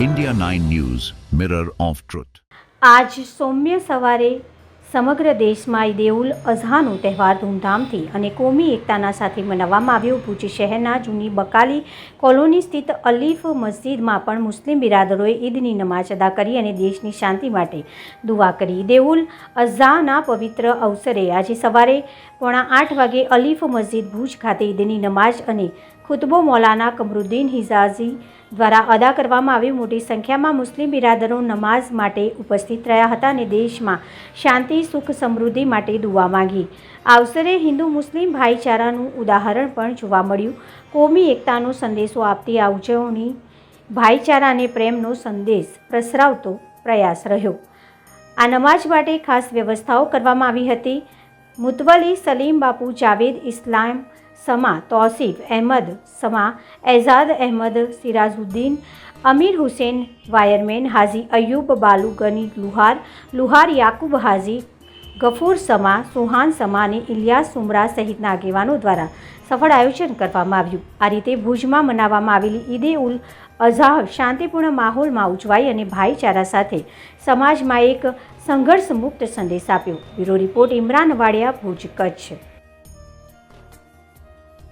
India 9 News, Mirror of Truth. આજ સૌમ્ય સવારે સમગ્ર દેશમાં ઈદ ઉલ અઝહાનો તહેવાર ધૂમધામથી અને કોમી એકતાના સાથે મનાવવામાં આવ્યો ભુજ શહેરના જૂની બકાલી કોલોની સ્થિત અલીફ મસ્જિદમાં પણ મુસ્લિમ બિરાદરોએ ઈદની નમાઝ અદા કરી અને દેશની શાંતિ માટે દુઆ કરી ઈદ ઉલ અઝહાના પવિત્ર અવસરે આજે સવારે પોણા આઠ વાગે અલીફ મસ્જિદ ભુજ ખાતે ઈદની નમાઝ અને ખુતબો મૌલાના કમરુદ્દીન હિઝાઝી દ્વારા અદા કરવામાં આવી મોટી સંખ્યામાં મુસ્લિમ બિરાદરો નમાઝ માટે ઉપસ્થિત રહ્યા હતા અને દેશમાં શાંતિ, સુખ, સમૃદ્ધિ માટે દુવા માંગી. આ અવસરે હિન્દુ મુસ્લિમ ભાઈચારાનું ઉદાહરણ પણ જોવા મળ્યું. કોમી એકતાનો સંદેશો આપતી આ ઉજવણી ભાઈચારા અને પ્રેમનો સંદેશ પ્રસરાવતો પ્રયાસ રહ્યો. આ નમાઝ માટે ખાસ વ્યવસ્થાઓ કરવામાં આવી હતી. મુતવલી સલીમ બાપુ જાવેદ ઇસ્લામ, સમા તોસીફ અહેમદ, સમા એઝાદ અહેમદ સિરાજુદ્દીન, અમીર હુસેન, વાયરમેન હાજી અયુબ બાલુ ગની લુહાર લુહાર યાકુબ હાજી, ગફૂર સમા, સુહાન સમા અને ઇલિયાસ સુમરા સહિતના આગેવાનો દ્વારા સફળ આયોજન કરવામાં આવ્યું. આ રીતે ભુજમાં મનાવવામાં આવેલી ઈદે ઉલ અઝહા શાંતિપૂર્ણ માહોલમાં ઉજવાઈ અને ભાઈચારા સાથે સમાજમાં એક સંઘર્ષ મુક્ત સંદેશ આપ્યો. Bureau report, Imran Wadia, Bhuj, Kutch.